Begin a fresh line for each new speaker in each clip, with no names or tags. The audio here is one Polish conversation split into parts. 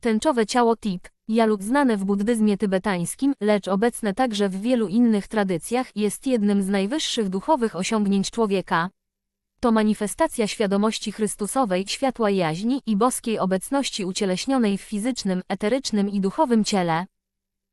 Tęczowe ciało Tip, Jaluk znane w buddyzmie tybetańskim, lecz obecne także w wielu innych tradycjach, jest jednym z najwyższych duchowych osiągnięć człowieka. To manifestacja świadomości Chrystusowej, światła jaźni i boskiej obecności ucieleśnionej w fizycznym, eterycznym i duchowym ciele.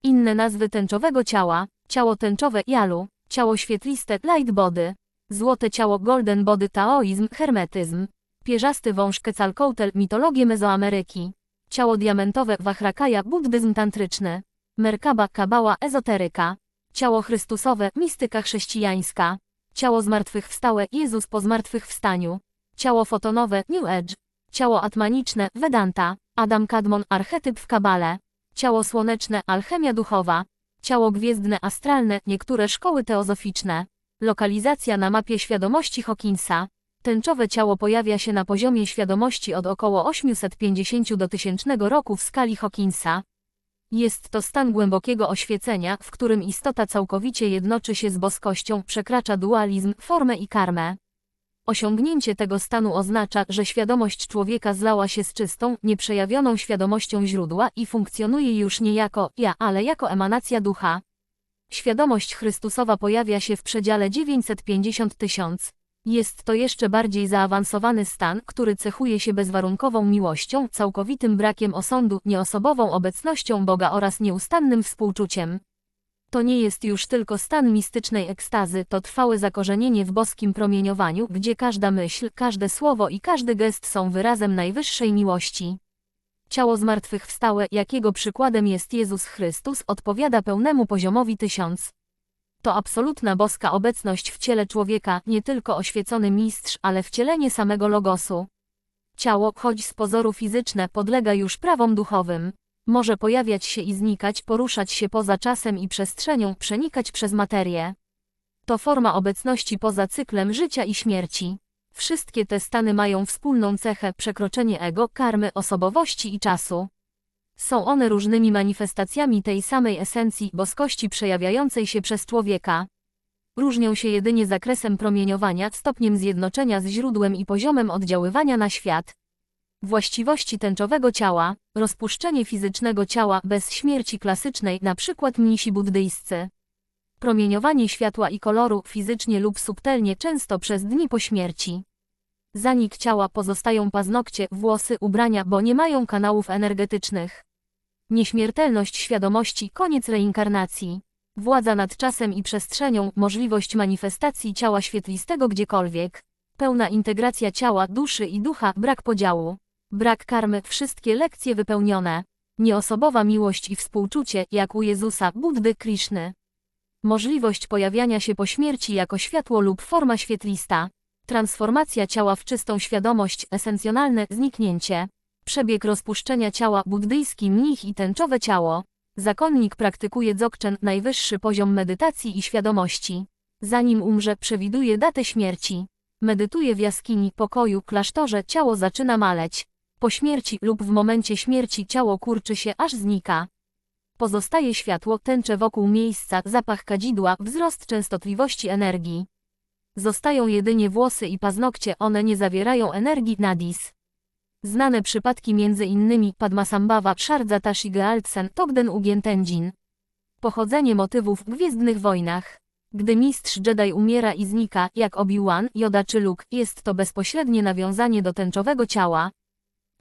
Inne nazwy tęczowego ciała, ciało tęczowe Jalu, ciało świetliste Light Body, złote ciało Golden Body Taoizm, hermetyzm, pierzasty wąż Quetzalcoatl, mitologię Mezoameryki, ciało diamentowe Wahrakaya, buddyzm tantryczny, Merkaba, kabała, ezoteryka, ciało Chrystusowe, mistyka chrześcijańska, ciało zmartwychwstałe, Jezus po zmartwychwstaniu, ciało fotonowe, New Age, ciało atmaniczne, Vedanta, Adam Kadmon, archetyp w kabale, ciało słoneczne, alchemia duchowa, ciało gwiezdne, astralne, niektóre szkoły teozoficzne, lokalizacja na mapie świadomości Hawkinsa, Tęczowe ciało pojawia się na poziomie świadomości od około 850 do 1000 roku w skali Hawkinsa. Jest to stan głębokiego oświecenia, w którym istota całkowicie jednoczy się z boskością, przekracza dualizm, formę i karmę. Osiągnięcie tego stanu oznacza, że świadomość człowieka zlała się z czystą, nieprzejawioną świadomością źródła i funkcjonuje już nie jako ja, ale jako emanacja ducha. Świadomość Chrystusowa pojawia się w przedziale 950 tysiąc. Jest to jeszcze bardziej zaawansowany stan, który cechuje się bezwarunkową miłością, całkowitym brakiem osądu, nieosobową obecnością Boga oraz nieustannym współczuciem. To nie jest już tylko stan mistycznej ekstazy, to trwałe zakorzenienie w boskim promieniowaniu, gdzie każda myśl, każde słowo i każdy gest są wyrazem najwyższej miłości. Ciało zmartwychwstałe, jakiego przykładem jest Jezus Chrystus, odpowiada pełnemu poziomowi tysiąc. To absolutna boska obecność w ciele człowieka, nie tylko oświecony mistrz, ale wcielenie samego logosu. Ciało, choć z pozoru fizyczne, podlega już prawom duchowym. Może pojawiać się i znikać, poruszać się poza czasem i przestrzenią, przenikać przez materię. To forma obecności poza cyklem życia i śmierci. Wszystkie te stany mają wspólną cechę przekroczenie ego, karmy, osobowości i czasu. Są one różnymi manifestacjami tej samej esencji boskości przejawiającej się przez człowieka. Różnią się jedynie zakresem promieniowania, stopniem zjednoczenia z źródłem i poziomem oddziaływania na świat. Właściwości tęczowego ciała, rozpuszczenie fizycznego ciała bez śmierci klasycznej, np. mnisi buddyjscy. Promieniowanie światła i koloru fizycznie lub subtelnie często przez dni po śmierci. Zanik ciała pozostają paznokcie, włosy, ubrania, bo nie mają kanałów energetycznych. Nieśmiertelność świadomości, koniec reinkarnacji. Władza nad czasem i przestrzenią, możliwość manifestacji ciała świetlistego gdziekolwiek. Pełna integracja ciała, duszy i ducha, brak podziału. Brak karmy, wszystkie lekcje wypełnione. Nieosobowa miłość i współczucie, jak u Jezusa, Buddy, Krishny. Możliwość pojawiania się po śmierci jako światło lub forma świetlista. Transformacja ciała w czystą świadomość, esencjonalne zniknięcie. Przebieg rozpuszczenia ciała, buddyjski mnich i tęczowe ciało. Zakonnik praktykuje dzogchen, najwyższy poziom medytacji i świadomości. Zanim umrze, przewiduje datę śmierci. Medytuje w jaskini, pokoju, klasztorze, ciało zaczyna maleć. Po śmierci lub w momencie śmierci ciało kurczy się, aż znika. Pozostaje światło, tęcze wokół miejsca, zapach kadzidła, wzrost częstotliwości energii. Zostają jedynie włosy i paznokcie, one nie zawierają energii nadis. Znane przypadki między innymi Padmasambhava, Shardza Tashi Gealtsen, Togden Ugientędzin. Pochodzenie motywów w Gwiezdnych Wojnach. Gdy mistrz Jedi umiera i znika, jak Obi-Wan, Yoda czy Luke, jest to bezpośrednie nawiązanie do tęczowego ciała.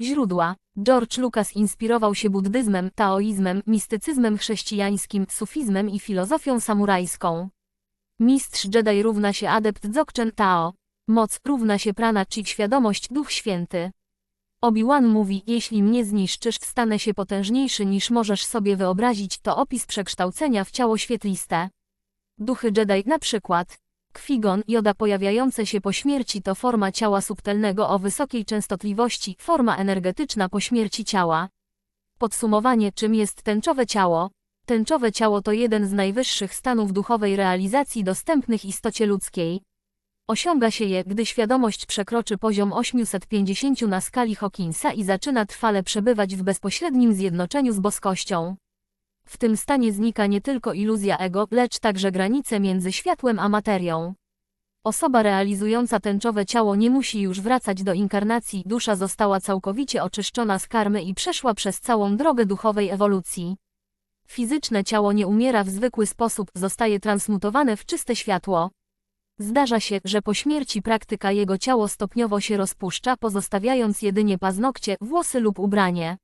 Źródła. George Lucas inspirował się buddyzmem, taoizmem, mistycyzmem chrześcijańskim, sufizmem i filozofią samurajską. Mistrz Jedi równa się adept Dzogchen Tao. Moc równa się prana czy świadomość Duch Święty. Obi-Wan mówi, jeśli mnie zniszczysz, stanę się potężniejszy niż możesz sobie wyobrazić, to opis przekształcenia w ciało świetliste. Duchy Jedi na przykład. Kwigon, joda pojawiające się po śmierci to forma ciała subtelnego o wysokiej częstotliwości, forma energetyczna po śmierci ciała. Podsumowanie, czym jest tęczowe ciało? Tęczowe ciało to jeden z najwyższych stanów duchowej realizacji dostępnych istocie ludzkiej. Osiąga się je, gdy świadomość przekroczy poziom 850 na skali Hawkinsa i zaczyna trwale przebywać w bezpośrednim zjednoczeniu z boskością. W tym stanie znika nie tylko iluzja ego, lecz także granice między światłem a materią. Osoba realizująca tęczowe ciało nie musi już wracać do inkarnacji, dusza została całkowicie oczyszczona z karmy i przeszła przez całą drogę duchowej ewolucji. Fizyczne ciało nie umiera w zwykły sposób, zostaje transmutowane w czyste światło. Zdarza się, że po śmierci praktyka jego ciało stopniowo się rozpuszcza, pozostawiając jedynie paznokcie, włosy lub ubranie.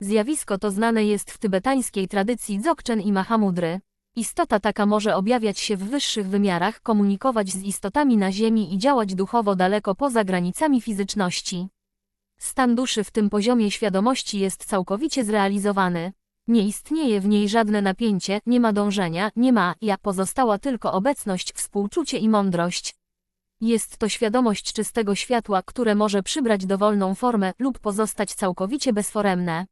Zjawisko to znane jest w tybetańskiej tradycji Dzogchen i Mahamudry. Istota taka może objawiać się w wyższych wymiarach, komunikować z istotami na Ziemi i działać duchowo daleko poza granicami fizyczności. Stan duszy w tym poziomie świadomości jest całkowicie zrealizowany. Nie istnieje w niej żadne napięcie, nie ma dążenia, nie ma ja, pozostała tylko obecność, współczucie i mądrość. Jest to świadomość czystego światła, które może przybrać dowolną formę lub pozostać całkowicie bezforemne.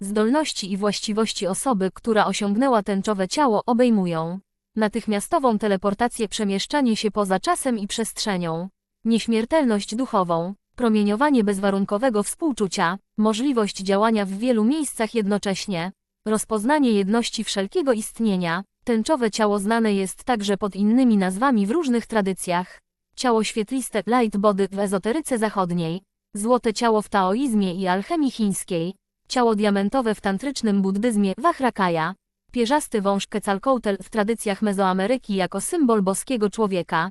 Zdolności i właściwości osoby, która osiągnęła tęczowe ciało, obejmują natychmiastową teleportację, przemieszczanie się poza czasem i przestrzenią, nieśmiertelność duchową, promieniowanie bezwarunkowego współczucia, możliwość działania w wielu miejscach jednocześnie, rozpoznanie jedności wszelkiego istnienia. Tęczowe ciało znane jest także pod innymi nazwami w różnych tradycjach. Ciało świetliste light body w ezoteryce zachodniej, złote ciało w taoizmie i alchemii chińskiej, ciało diamentowe w tantrycznym buddyzmie Vajrakaja, pierzasty wąż Quetzalcoatl w tradycjach Mezoameryki jako symbol boskiego człowieka,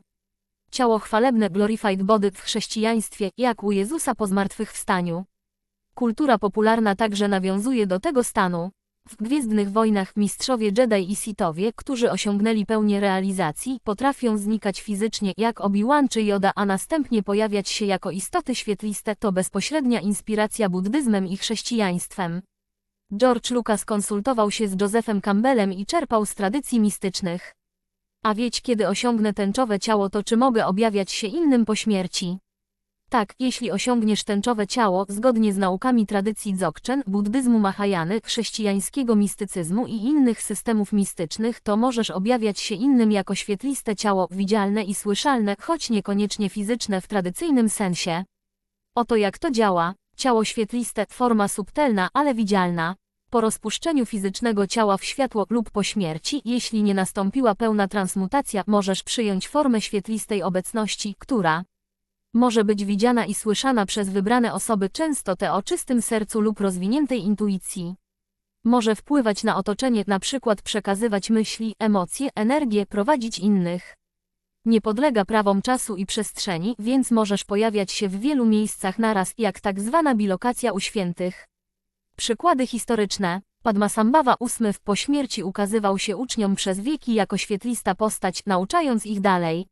ciało chwalebne glorified body w chrześcijaństwie jak u Jezusa po zmartwychwstaniu. Kultura popularna także nawiązuje do tego stanu. W Gwiezdnych Wojnach mistrzowie Jedi i Sithowie, którzy osiągnęli pełnię realizacji, potrafią znikać fizycznie jak Obi-Wan czy Yoda, a następnie pojawiać się jako istoty świetliste, to bezpośrednia inspiracja buddyzmem i chrześcijaństwem. George Lucas konsultował się z Josephem Campbellem i czerpał z tradycji mistycznych. A wieć, kiedy osiągnę tęczowe ciało, to czy mogę objawiać się innym po śmierci? Tak, jeśli osiągniesz tęczowe ciało, zgodnie z naukami tradycji Dzogchen, buddyzmu Mahajany, chrześcijańskiego mistycyzmu i innych systemów mistycznych, to możesz objawiać się innym jako świetliste ciało, widzialne i słyszalne, choć niekoniecznie fizyczne w tradycyjnym sensie. Oto jak to działa. Ciało świetliste, forma subtelna, ale widzialna. Po rozpuszczeniu fizycznego ciała w światło lub po śmierci, jeśli nie nastąpiła pełna transmutacja, możesz przyjąć formę świetlistej obecności, która może być widziana i słyszana przez wybrane osoby często te o czystym sercu lub rozwiniętej intuicji. Może wpływać na otoczenie, na przykład przekazywać myśli, emocje, energię, prowadzić innych. Nie podlega prawom czasu i przestrzeni, więc możesz pojawiać się w wielu miejscach naraz, jak tak zwana bilokacja u świętych. Przykłady historyczne. Padmasambhava VIII w pośmierci ukazywał się uczniom przez wieki jako świetlista postać, nauczając ich dalej.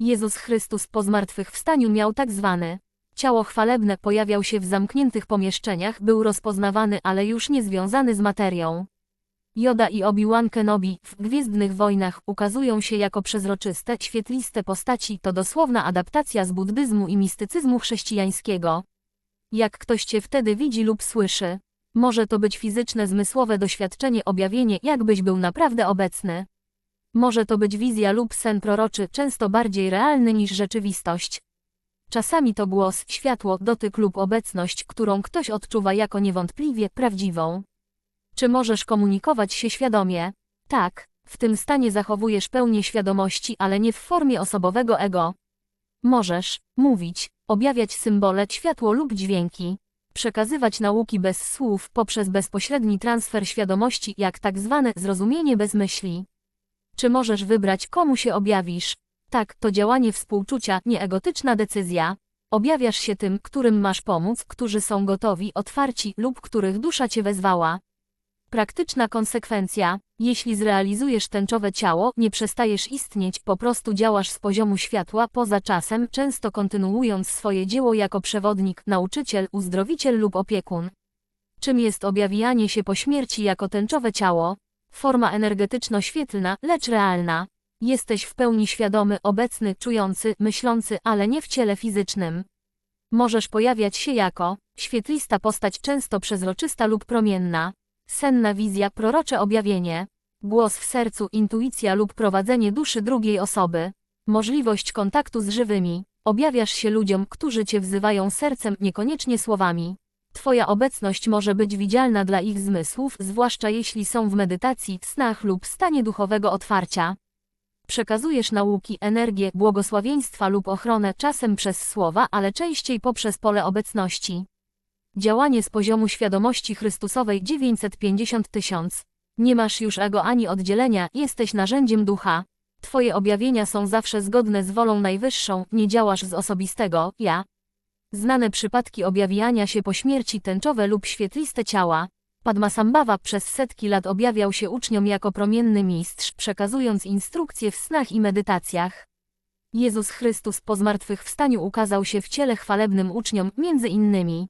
Jezus Chrystus po zmartwychwstaniu miał tak zwany ciało chwalebne, pojawiał się w zamkniętych pomieszczeniach, był rozpoznawany, ale już nie związany z materią. Joda i Obi-Wan Kenobi w Gwiezdnych Wojnach ukazują się jako przezroczyste, świetliste postaci, to dosłowna adaptacja z buddyzmu i mistycyzmu chrześcijańskiego. Jak ktoś cię wtedy widzi lub słyszy, może to być fizyczne zmysłowe doświadczenie, objawienie, jakbyś był naprawdę obecny. Może to być wizja lub sen proroczy, często bardziej realny niż rzeczywistość. Czasami to głos, światło, dotyk lub obecność, którą ktoś odczuwa jako niewątpliwie prawdziwą. Czy możesz komunikować się świadomie? Tak, w tym stanie zachowujesz pełnię świadomości, ale nie w formie osobowego ego. Możesz mówić, objawiać symbole, światło lub dźwięki, przekazywać nauki bez słów poprzez bezpośredni transfer świadomości, jak tak zwane zrozumienie bez myśli. Czy możesz wybrać, komu się objawisz? Tak, to działanie współczucia, nie egotyczna decyzja. Objawiasz się tym, którym masz pomóc, którzy są gotowi, otwarci lub których dusza cię wezwała. Praktyczna konsekwencja. Jeśli zrealizujesz tęczowe ciało, nie przestajesz istnieć, po prostu działasz z poziomu światła poza czasem, często kontynuując swoje dzieło jako przewodnik, nauczyciel, uzdrowiciel lub opiekun. Czym jest objawianie się po śmierci jako tęczowe ciało? Forma energetyczno-świetlna, lecz realna. Jesteś w pełni świadomy, obecny, czujący, myślący, ale nie w ciele fizycznym. Możesz pojawiać się jako świetlista postać często przezroczysta lub promienna. Senna wizja, prorocze objawienie. Głos w sercu, intuicja lub prowadzenie duszy drugiej osoby. Możliwość kontaktu z żywymi. Objawiasz się ludziom, którzy cię wzywają sercem, niekoniecznie słowami. Twoja obecność może być widzialna dla ich zmysłów, zwłaszcza jeśli są w medytacji, snach lub stanie duchowego otwarcia. Przekazujesz nauki, energię, błogosławieństwa lub ochronę czasem przez słowa, ale częściej poprzez pole obecności. Działanie z poziomu świadomości Chrystusowej 950 tysiąc. Nie masz już ego ani oddzielenia, jesteś narzędziem ducha. Twoje objawienia są zawsze zgodne z wolą najwyższą, nie działasz z osobistego ja. Znane przypadki objawiania się po śmierci tęczowe lub świetliste ciała. Padmasambhava przez setki lat objawiał się uczniom jako promienny mistrz, przekazując instrukcje w snach i medytacjach. Jezus Chrystus po zmartwychwstaniu ukazał się w ciele chwalebnym uczniom, między innymi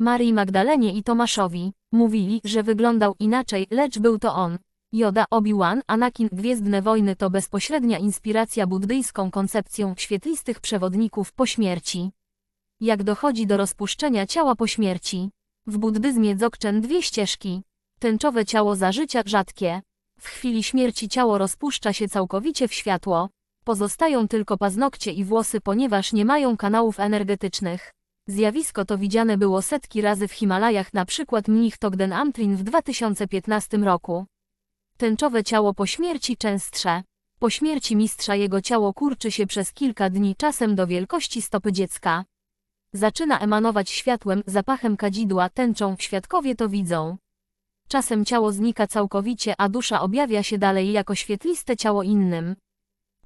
Marii Magdalenie i Tomaszowi. Mówili, że wyglądał inaczej, lecz był to on. Joda, Obi-Wan, Anakin, Gwiezdne Wojny to bezpośrednia inspiracja buddyjską koncepcją świetlistych przewodników po śmierci. Jak dochodzi do rozpuszczenia ciała po śmierci? W buddyzmie dzogchen dwie ścieżki. Tęczowe ciało za życia rzadkie. W chwili śmierci ciało rozpuszcza się całkowicie w światło. Pozostają tylko paznokcie i włosy, ponieważ nie mają kanałów energetycznych. Zjawisko to widziane było setki razy w Himalajach, na przykład mnich Togden Amtrin w 2015 roku. Tęczowe ciało po śmierci częstsze. Po śmierci mistrza jego ciało kurczy się przez kilka dni, czasem do wielkości stopy dziecka. Zaczyna emanować światłem, zapachem kadzidła, tęczą, świadkowie to widzą. Czasem ciało znika całkowicie, a dusza objawia się dalej jako świetliste ciało innym.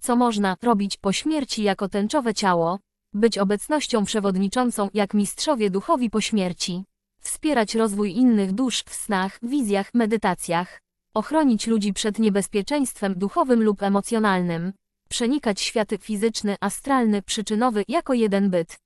Co można robić po śmierci jako tęczowe ciało? Być obecnością przewodniczącą jak mistrzowie duchowi po śmierci. Wspierać rozwój innych dusz w snach, wizjach, medytacjach. Ochronić ludzi przed niebezpieczeństwem duchowym lub emocjonalnym. Przenikać światy fizyczny, astralny, przyczynowy jako jeden byt.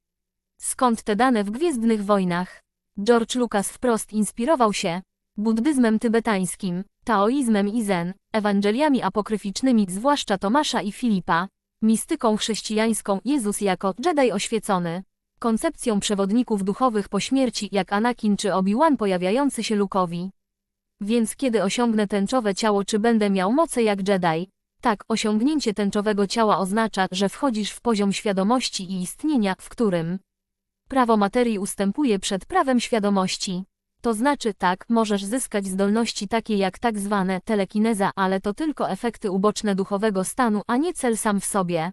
Skąd te dane w Gwiezdnych Wojnach? George Lucas wprost inspirował się buddyzmem tybetańskim, taoizmem i zen, ewangeliami apokryficznymi zwłaszcza Tomasza i Filipa, mistyką chrześcijańską Jezus jako Jedi oświecony, koncepcją przewodników duchowych po śmierci jak Anakin czy Obi-Wan pojawiający się Lukowi. Więc kiedy osiągnę tęczowe ciało czy będę miał moce jak Jedi? Tak, osiągnięcie tęczowego ciała oznacza, że wchodzisz w poziom świadomości i istnienia, w którym prawo materii ustępuje przed prawem świadomości. To znaczy tak, możesz zyskać zdolności takie jak tak zwane telekineza, ale to tylko efekty uboczne duchowego stanu, a nie cel sam w sobie.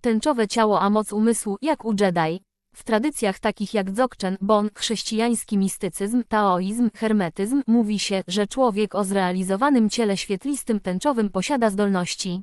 Tęczowe ciało a moc umysłu, jak u Jedi. W tradycjach takich jak Dzogchen, Bon, chrześcijański mistycyzm, taoizm, hermetyzm, mówi się, że człowiek o zrealizowanym ciele świetlistym tęczowym posiada zdolności.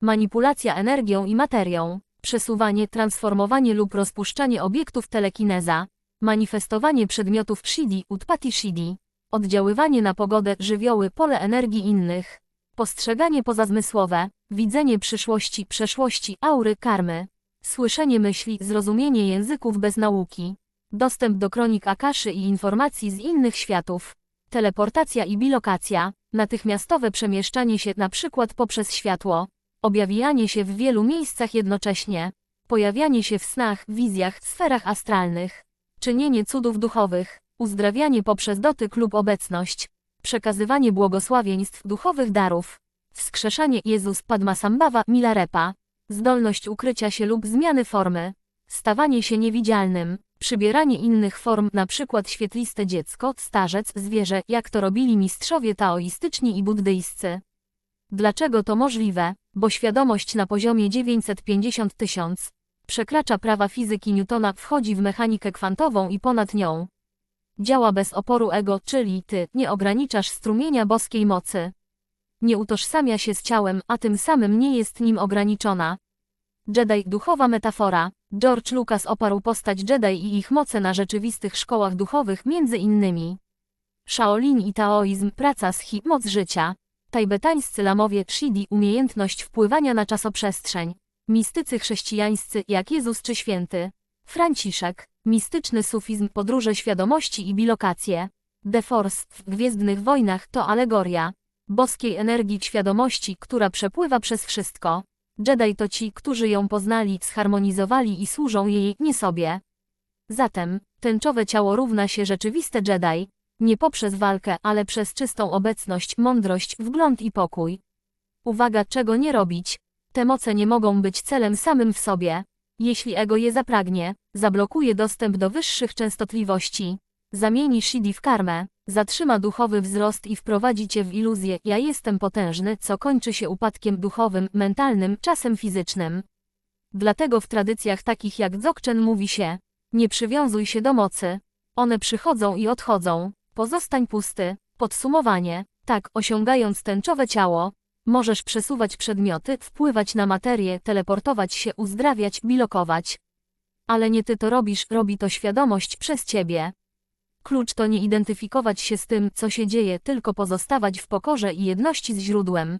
Manipulacja energią i materią, przesuwanie, transformowanie lub rozpuszczanie obiektów telekineza, manifestowanie przedmiotów shidi, utpati shidi, oddziaływanie na pogodę, żywioły, pole energii innych, postrzeganie pozazmysłowe, widzenie przyszłości, przeszłości, aury, karmy, słyszenie myśli, zrozumienie języków bez nauki, dostęp do kronik Akaszy i informacji z innych światów, teleportacja i bilokacja, natychmiastowe przemieszczanie się na przykład poprzez światło, objawianie się w wielu miejscach jednocześnie, pojawianie się w snach, wizjach, sferach astralnych, czynienie cudów duchowych, uzdrawianie poprzez dotyk lub obecność, przekazywanie błogosławieństw duchowych darów, wskrzeszanie Jezus Padmasambhava Milarepa, zdolność ukrycia się lub zmiany formy, stawanie się niewidzialnym, przybieranie innych form, np. świetliste dziecko, starzec, zwierzę, jak to robili mistrzowie taoistyczni i buddyjscy. Dlaczego to możliwe? Bo świadomość na poziomie 950 tysiąc przekracza prawa fizyki Newtona, wchodzi w mechanikę kwantową i ponad nią. Działa bez oporu ego, czyli ty nie ograniczasz strumienia boskiej mocy. Nie utożsamia się z ciałem, a tym samym nie jest nim ograniczona. Jedi duchowa metafora. George Lucas oparł postać Jedi i ich moce na rzeczywistych szkołach duchowych między innymi Shaolin i Taoizm, praca z Hi, moc życia. Tajbetańscy lamowie Shidi, umiejętność wpływania na czasoprzestrzeń. Mistycy chrześcijańscy, jak Jezus czy Święty. Franciszek. Mistyczny sufizm, podróże świadomości i bilokacje. The Force w Gwiezdnych Wojnach to alegoria boskiej energii świadomości, która przepływa przez wszystko. Jedi to ci, którzy ją poznali, zharmonizowali i służą jej, nie sobie. Zatem, tęczowe ciało równa się rzeczywiste Jedi. Nie poprzez walkę, ale przez czystą obecność, mądrość, wgląd i pokój. Uwaga, czego nie robić. Te moce nie mogą być celem samym w sobie. Jeśli ego je zapragnie, zablokuje dostęp do wyższych częstotliwości. Zamieni Shidi w karmę, zatrzyma duchowy wzrost i wprowadzi cię w iluzję ja jestem potężny, co kończy się upadkiem duchowym, mentalnym, czasem fizycznym. Dlatego w tradycjach takich jak Dzogchen mówi się, nie przywiązuj się do mocy. One przychodzą i odchodzą. Pozostań pusty. Podsumowanie. Tak, osiągając tęczowe ciało, możesz przesuwać przedmioty, wpływać na materię, teleportować się, uzdrawiać, bilokować. Ale nie ty to robisz, robi to świadomość przez ciebie. Klucz to nie identyfikować się z tym, co się dzieje, tylko pozostawać w pokorze i jedności z źródłem.